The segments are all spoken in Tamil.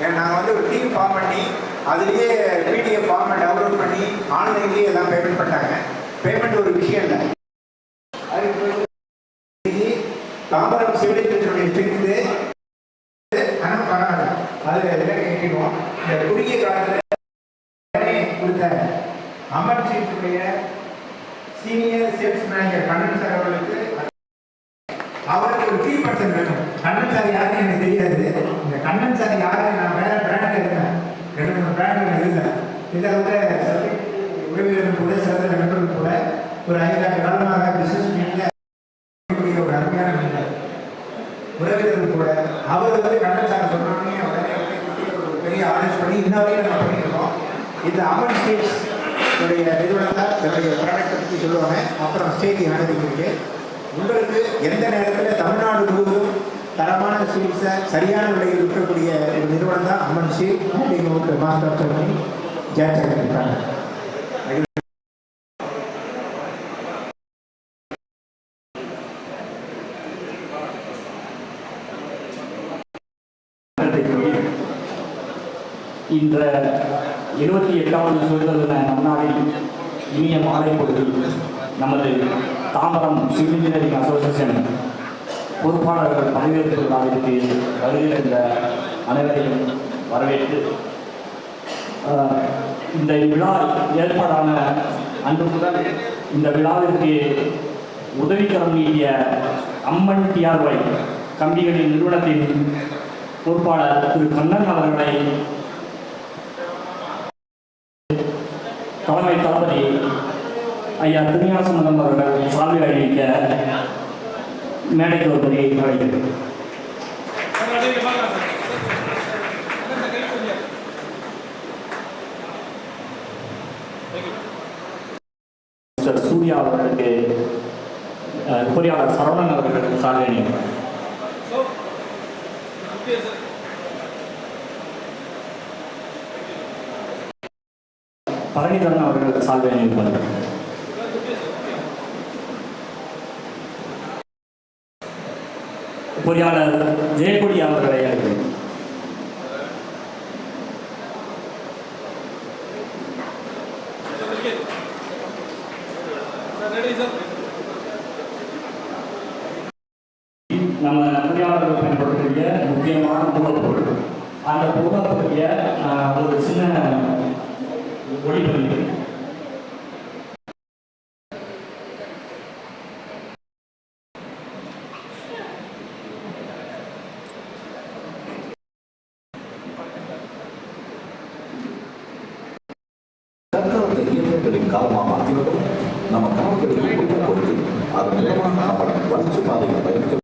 நாங்கள் வந்து ஒரு டீம் ஃபார்ம் பண்ணி அதுலேயே பிடிஎஃப் ஃபார்மை டவுன்லோட் பண்ணி ஆன்லைன்லேயே எல்லாம் பேமெண்ட் பண்ணாங்க பேமெண்ட் ஒரு விஷயம் இல்லை. அதுக்கு பிறகு தாம்பரம் சிவிலைசேஷனுடைய பிரிந்து ஆனால் பரவாயில்ல அதில் இந்த குறுகிய காலத்தில் கொடுத்த அமர்ஜித்துடைய senior sales manager Kannan sir அவர்களுக்கு அவருக்கு ஒரு த்ரீ பர்சன்ட் வேணும். கண்ணன் சார் யாருன்னு எனக்கு தெரியாது. இந்த கண்ணன் சார் யார்? இதை வந்து உறவினர்கள் கூட சிறந்த நண்பர்கள் கூட ஒரு ஐந்தாண்டு காலமாக பிசினஸ் மீட்டில் ஒரு அருமையான மனிதர் உறவினர்கள் கூட அவர் வந்து கண்ணன் சார் சொன்னோடனே உடனே உடனே ஒரு பெரிய ஆரேஞ்ச் பண்ணி இன்ன வரையும் நம்ம பண்ணியிருக்கோம். இந்த அமன் ஸ்டேட்ஸ் உடைய நிறுவனத்தார் தன்னுடைய ப்ராடக்ட்டை பற்றி சொல்லுவாங்க. அப்புறம் ஸ்டேஜ் அனுமதிக்கிறீங்க உங்களுக்கு எந்த நேரத்தில் தமிழ்நாடு முழுவதும் தரமான ஸ்வீட்ஸை சரியான விலையில் விற்கக்கூடிய ஒரு நிறுவனம் தான் அம்மன் ஸ்வீட் நீங்கள் உங்களுக்கு மாஸ்டர் சொல்லி ஜெயச்சந்திரன் இருக்காங்க இந்த இருபத்தி எட்டாவது சுதந்திர தின நன்னாளில் இனிய மாலை பொழுதில் நமது தாம்பரம் சிவில் இன்ஜினியரிங் அசோசியேஷன் பொறுப்பாளர்கள் பதவியேற்பு விழாவிற்கு வருகின்ற அனைவரையும் வரவேற்று இந்த விழா ஏற்பாடான அன்று முதல் இந்த விழாவிற்கு உதவிக்கரம் நீடிய அம்மன் டிஆர்ஒய் கம்பிகளின் நிறுவனத்தின் பொறுப்பாளர் திரு கண்ணன் அவர்களை தலைமை தளபதி ஐயா திருஞாசமலம் அவர்கள் சால்வை அணிவிக்க மேடைக்கு வருவதை அழைக்கிறேன் மிஸ்டர் சூர்யா அவர்களுக்கு அஹ், பொறியாளர் சரவணன் அவர்களிடம் சாலை அணிவிப்பார் பழனிதரன் அவர்களுக்கு சால்வை அணிவிப்பார்கள் பொறியாளர் ஜெயக்கொடி அவர்களை அழைக்கிறேன் நம்ம பொறியாளர்கள் பயன்படுத்தக்கூடிய முக்கியமான மூலப்பொருள் அந்த ஒரு சின்ன ஒளிப்பதிவு. தற்காலத்து இயந்திரங்களின் நம்ம கனவுகளுக்கு கொடுத்து அதன் மூலமாக நம்மளை வளர்ச்சி பாதையில் பயணிக்க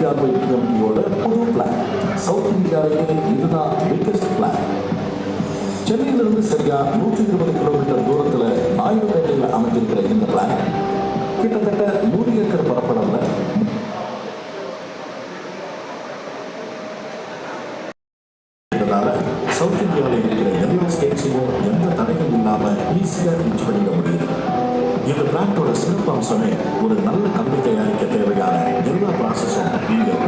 அம்மன் டிஆர்வை புது பிளான் சவுத் இந்தியாவிலே இதுதான் பிக்கஸ்ட் பிளான் சென்னையிலிருந்து சரியா நூற்றி இருபது கிலோமீட்டர் தூரத்துல நாயுடுபேட்டையில் அமைஞ்சிருக்கிற இந்த பிளான் கிட்டத்தட்ட நூறு ஏக்கர் பரப்பளவில் சவுத் இந்தியாவில் இருக்கிற எல்லா ஸ்டேட்ஸையும் எந்த தடையும் இல்லாம ஈஸியா ரீச் பண்ணிட முடியுது. இந்த பிளான்ட்டோட சிறப்பு அம்சமே ஒரு நல்ல கம்பி தயாரிக்க தேவையான எல்லா ப்ராசஸும் இங்க ஒரே இடத்துல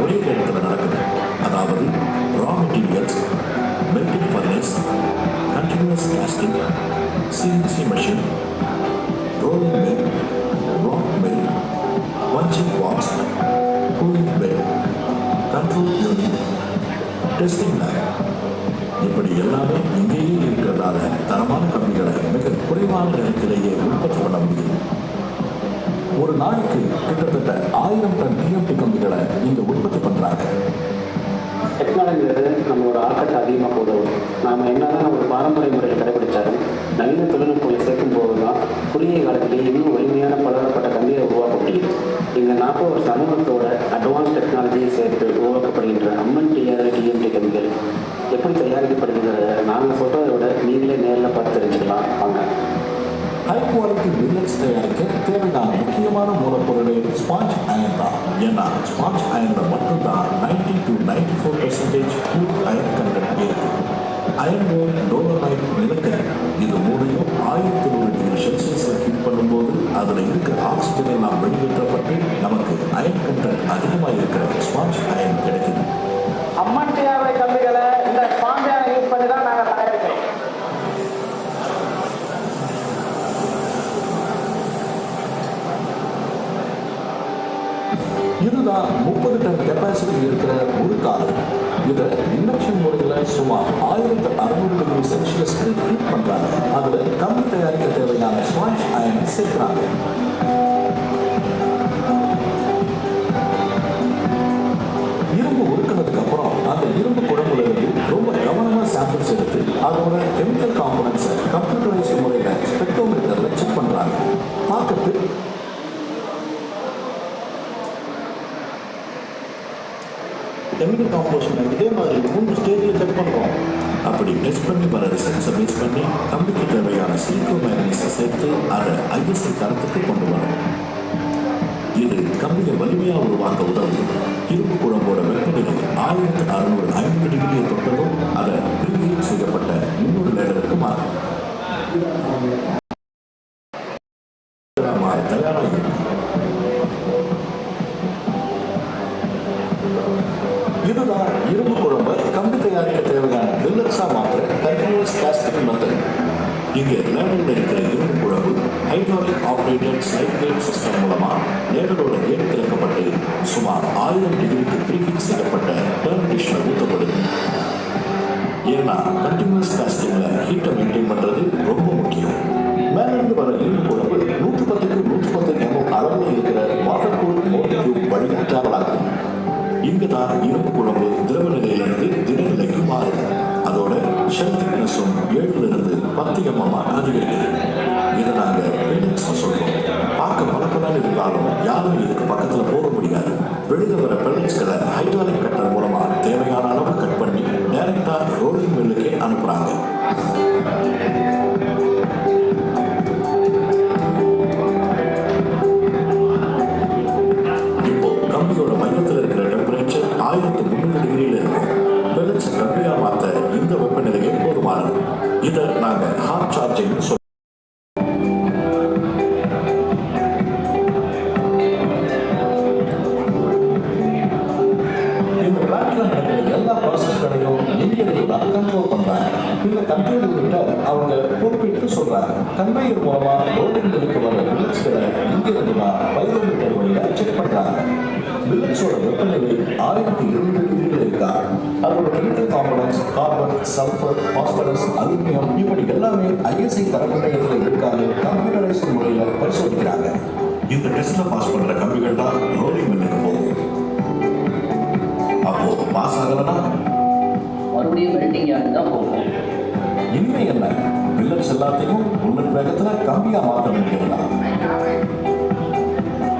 இந்த சமூகத்தோட அட்வான்ஸ் டெக்னாலஜியை சேர்த்து உருவாக்கப்படுகின்ற அம்மன் டிஆர் டிஎம்டி கம்பிகள் எப்படி தயாரிக்கப்படுகிறத நாங்கள் சொல்கிறத விட நீங்களே நேரில் பார்த்து தெரிஞ்சுக்கலாம். வாங்க. ஹை குவாலிட்டி மில்லட்ஸ் தயாரிக்க தேவையான முக்கியமான மூலப்பொருள் ஸ்பாஞ்ச் அயன் தான். ஏன்னா ஸ்பாஞ்ச் அயன் இதுதான் முப்பது டன் கெப்பாசிட்டி இருக்கிற ஒரு காலம். இதை இண்டக்ஷன் முறையில் சுமார் ஆயிரத்து அறுநூறு டிகிரி செல்சியஸ்க்கு ஹீட் பண்ணுறாங்க அதில் கம்பி தயாரிக்க தேவையான ஸ்பாஞ்ச் அயன் சேர்க்கிறாங்க. இரும்பு உருக்கினதுக்கு அப்புறம் அந்த இரும்பு குழம்புல இருந்து ரொம்ப கவனமாக சாம்பிள்ஸ் எடுத்து அதோட கெமிக்கல் காம்பனன்ஸை கம்ப்யூட்டரைஸ் முறையில் ஸ்பெக்ட்ரோமீட்டரில் செக் பண்ணுறாங்க பார்க்கறதுக்கு கெமிக்கல் காம்போசிஷன் இதே மாதிரி மூணு ஸ்டேஜில் செக் பண்ணுறோம் அப்படி டெஸ்ட் பண்ணி பல ரிசல்ட்ஸை பேஸ் பண்ணி கம்பிக்கு தேவையான சிலிக்கோ மேக்னீஸை சேர்த்து அதை ஐஎஸ்சி தரத்துக்கு கொண்டு வரும். இது கம்பியை வலிமையாக உருவாக்க உதவும் இரும்பு குழம்போட வெப்பநிலை ஆயிரத்து அறுநூறு ஐம்பது டிகிரியை தொட்டதும் அதை செய்யப்பட்ட இன்னொரு லேடருக்கு மாறும். இங்கே லேடரில் இருக்கிற இரும்பு குழம்பு hydraulic operated slide gate system மூலமாக லேடரோட கேட் திறக்கப்பட்டு சுமார் ஆயிரம் டிகிரிக்கு ப்ரீஃபிக்ஸ் செய்யப்பட்ட டர்ன் டிஷ்ல ஊற்றப்படுது. ஏன்னா கண்டினியூஸ் காஸ்டிங்ல ஹீட்டை மெயின்டைன் பண்ணுறது ரொம்ப ரோடிங் மில்லுக்கு வர பில்லட்ஸ்களை இங்கிருந்து தான் பைரோமீட்டர் வழியா செக் பண்றாங்க பில்லட்ஸோட வெப்பநிலை ஆயிரத்தி இருபது டிகிரியில் இருக்கா அதோட chemical components carbon sulphur phosphorus aluminium இப்படி எல்லாமே ஐஎஸ்ஐ தரநிலையத்தில் இருக்கான்னு கம்ப்யூட்டரைஸ்ட் முறையில் பரிசோதிக்கிறாங்க. இந்த டெஸ்ட்ல பாஸ் பண்ற கம்பிகள் தான் ரோலிங் மில்லுக்கு போகும் அப்போ பாஸ் ஆகலனா? மறுபடியும் வெல்டிங் யார்டு தான் போகும். இனிமே என்ன? வில்லன்ஸ் எல்லாத்தையும் புல்லட் வேகத்துல கம்பியா மாற்ற வேண்டியதுதான்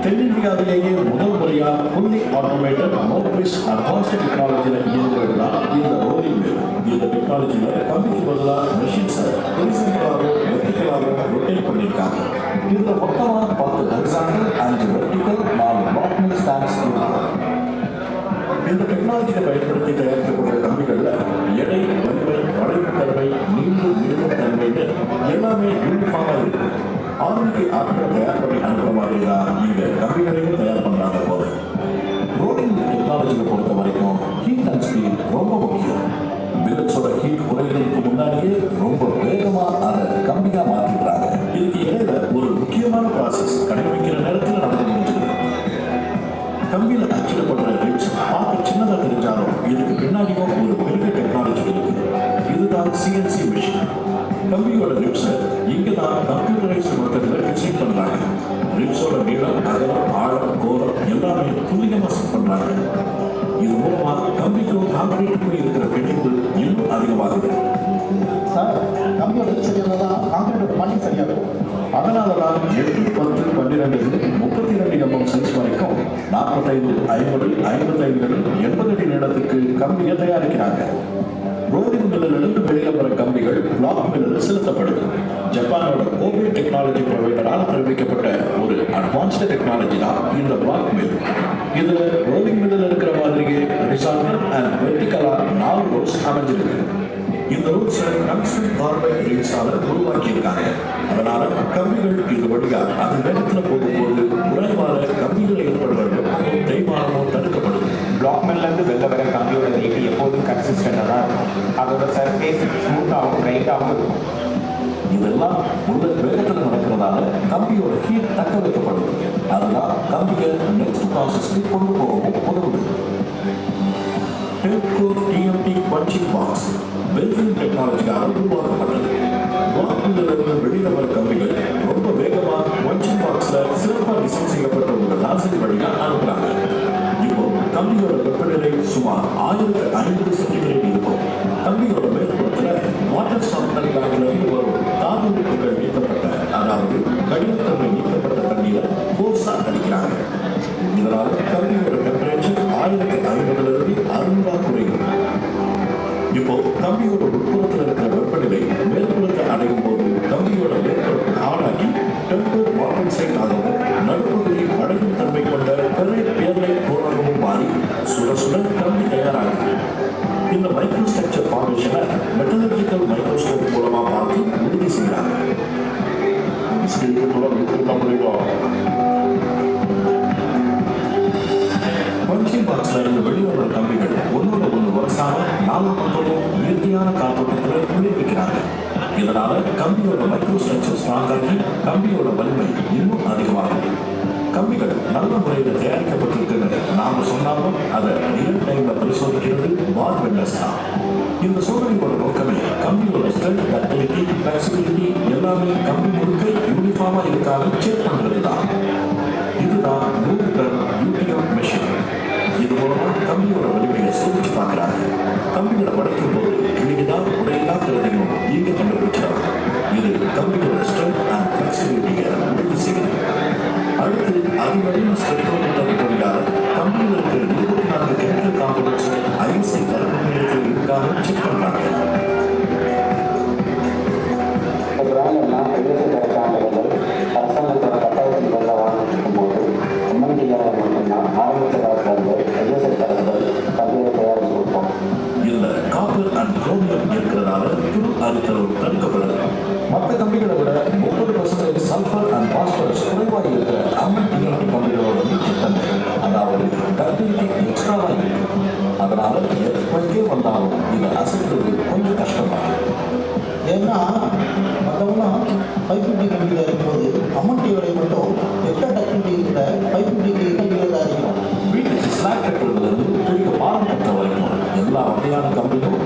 தென்னிந்தியாவிலேயே முதல் முறையாக ஃபுல்லி ஆட்டோமேட்டட் மோட்ரிஸ் அட்வான்ஸ்ட் டெக்னாலஜியில் இயங்குவது தான் இந்த ரோலிங் இந்த டெக்னாலஜியில் கம்பிக்கு பதிலாக மெஷின்ஸை ஹொரிசன்டலாகவும் வெர்டிக்கலாகவும் ரொட்டேட் பண்ணியிருக்காங்க இதில் மொத்தமாக பத்து ஹரிசாண்டல் அஞ்சு வெர்டிக்கல் நாலு பிளாக் ஸ்டாண்ட்ஸ் இருக்கும் இந்த டெக்னாலஜியை பயன்படுத்தி தயாரிக்கப்பட்ட கம்பிகளில் எடை வலிமை வளைவு தன்மை நீண்டு எல்லாமே யூனிஃபார்மா இருக்கு ஆறுக்கு ஆட்கள் தயார் பண்ணி அனுப்புற மாதிரி தான் பண்ணுறாங்க இது மூலமாக கம்பிக்கும் கான்கிரீட்டுக்கும் இருக்கிற பிணைப்பு இன்னும் அதிகமாகுது சார் கம்பியோட இது சரியாக தான் காங்கிரீட்டோட மணி சரியாக இருக்கும் அதனால தான் எட்டு பத்து பன்னிரெண்டு முப்பத்தி ரெண்டு எம்எம் சைஸ் வரைக்கும் நாற்பத்தைந்து ஐம்பது ஐம்பத்தைந்து எண்பது அடி நீளத்துக்கு கம்பியை தயாரிக்கிறாங்க. ரோலிங் மில்லிலிருந்து வெளியில வர கம்பிகள் பிளாக் மில்லில் செலுத்தப்படுது. ஜப்பானோட கோபே டெக்னாலஜி ப்ரொவைடரால் தெரிவிக்கப்பட்ட ஒரு அட்வான்ஸ்டு டெக்னாலஜி தான் இந்த பிளாக் மில் இதுல ரோஸ் அமைஞ்சிருக்கு இந்த ரூட்ஸை டங்ஸ்டன் கார்பைட் ரீல்ஸால உருவாக்கியிருக்காங்க. அதனால கம்பிகள் இது வழியா அது வேகத்துல போகும்போது உடைவால கம்பிகள் ஏற்படுற வெப்பமும் தேய்மானமும் தடுக்கப்படுது. பிளாக் மில்லேருந்து வெளில வர கம்பியோட வெயிட் எப்போதும் கன்சிஸ்டண்டாக தான் இருக்கும். அதோட சர்ஃபேஸ் ஸ்மூத்தாகவும் பிரைட்டாகவும் இருக்கும் இதெல்லாம் உள்ள வேகத்தில் நடக்கிறதால கம்பியோட ஹீட் தக்க வைக்கப்படுது. அதெல்லாம் கம்பியை நெக்ஸ்ட் ப்ராசஸ்க்கு கொண்டு போகவும் உதவுது. டெல்கோ டிஎம்டி பஞ்சிங் பாக்ஸ் பெல்ஃபின் டெக்னாலஜிக்காக உருவாக்கப்பட்டது வாக்குகளிலிருந்து வெளியில் வர கம்பிகள் ரொம்ப வேகமாக பஞ்சிங் பாக்ஸில் சிறப்பாக டிசைன் செய்யப்பட்ட ஒரு லாசரி வழியாக அனுப்புறாங்க. இப்போ கம்பியோட வெப்பநிலை சுமார் ஆயிரத்து ஐநூறு சென்டிகிரேட் இருக்கும். கம்பியோட மேற்புறத்தில் வாட்டர் சாம்பிள் பேங்க்ல இருந்து வரும் தாது நீக்கப்பட்ட அதாவது கடினத்தன்மை நீக்கப்பட்ட தண்ணீரை போர்ஸா அடிக்கிறாங்க இதனால் கம்பியோட டெம்பரேச்சர் ஆயிரத்து இப்போ தம்பியோட உட்புறத்தில் இருக்கிற வெப்பநிலை மேற்புறத்தை அடையும் போது தம்பியோட மேற்புறம் ஆடாகி டெம்பர் வாட்டர் சைட் ஆகவும் நடுப்பகுதியில் அடையும் தன்மை கொண்ட பெரை பேரலை கோணாகவும் மாறி சுட சுட கம்பி தயாராகுது. இந்த மைக்ரோஸ்ட்ரக்சர் ஃபார்மேஷனை மெட்டலர்ஜிக்கல் மைக்ரோஸ்கோப் மூலமாக பார்த்து உறுதி செய்கிறாங்க. அதனால கம்பியோட மைக்ரோ ஸ்ட்ரக்சர் ஸ்ட்ராங் ஆகி கம்பியோட வலிமை இன்னும் அதிகமாகுது கம்பிகள் நல்ல முறையில் தயாரிக்கப்பட்டிருக்குன்னு நாம சொன்னாலும் அதை ரியல் டைம்ல பரிசோதிக்கிறது பார் வெண்டர்ஸ் தான். இந்த சோதனையோட நோக்கமே கம்பியோட ஸ்ட்ரென்த் டக்டிலிட்டி ஃபிளெக்சிபிலிட்டி எல்லாமே கம்பி முழுக்க யூனிஃபார்மா இருக்காங்க செக் பண்றது தான் இதுதான் நூறு டன் சோதிச்சு பார்க்குறாங்க கம்பிகளை படைக்கும் போது கிழிதா உடையதாங்கிறதையும் இங்க கண்டுபிடிச்சாங்க இதை கொஞ்சம் கஷ்டமாக ஏன்னா மற்றவங்களாம் ஃபைவ் ஃபிஃப்டி கம்பியில் இருக்கும்போது அம்மன் டியோடைய மட்டும் எட்ட டெக்னிட்டி இருக்கிற ஃபைவ் ஃபிஃப்டி கம்பியில் தான் அதிகம் வீட்டுக்கு ஸ்லாக் கட்டுறதுலேருந்து பெரிய பாரம் கட்டுற வரைக்கும் எல்லா வகையான கம்பியும்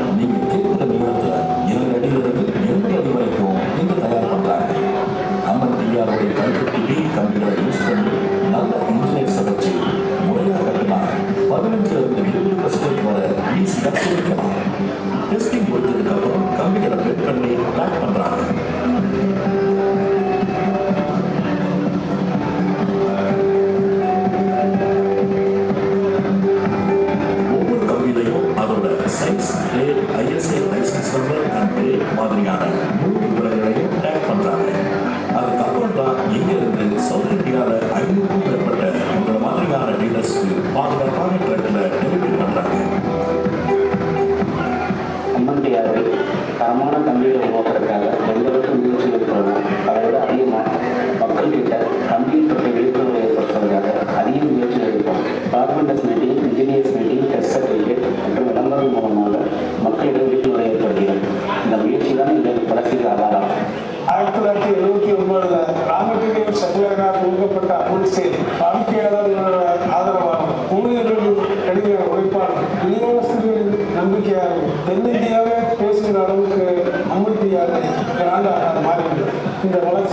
தென்னிந்தியாவே பேசுகிற அளவுக்கு அமுல் டிஆர்ஐ பிராண்டாக மாறியது இந்த வழக்கு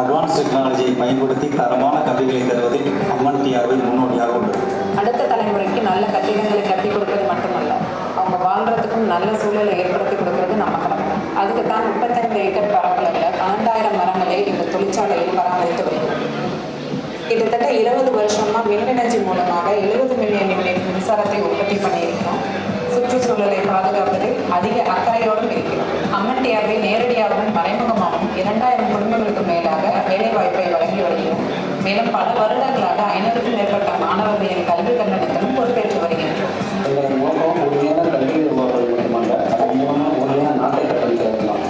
அட்வான்ஸ் டெக்னாலஜியை பயன்படுத்தி தரமான கம்பிகளை தருவதில் அம்மன் டிஆர்வை முன்னோடியாக உள்ளது. அடுத்த தலைமுறைக்கு நல்ல கட்டிடங்களை கட்டி கொடுப்பது மட்டுமல்ல அவங்க வாழ்றதுக்கும் நல்ல சூழலை ஏற்படுத்தி கொடுக்கறது நம்ம கடமை. அதுக்கு தான் முப்பத்தைந்து ஏக்கர் பரப்பளவில் பன்னெண்டாயிரம் மரங்களை இந்த தொழிற்சாலையில் பராமரித்து வருகிறோம். கிட்டத்தட்ட இருபது வருஷமாக மின் எனர்ஜி மூலமாக எழுபது மில்லியன் யூனிட் மின்சாரத்தை உற்பத்தி பண்ணியிருக்கிறோம். சுற்றுச்சூழலை பாதுகாப்பதில் அதிக அக்கறையோடும் இருக்கிறோம். அம்மன் டிஆர்வை நேரடியாகவும் மறைமுக மேலும் பல வருடங்களாக ஐநூறுக்கும் மேற்பட்ட மாணவர்களின் கல்வி கண்டனத்திலும் பொறுப்பேற்று வருகின்றோம் நாட்டை கட்டமைக்கலாம்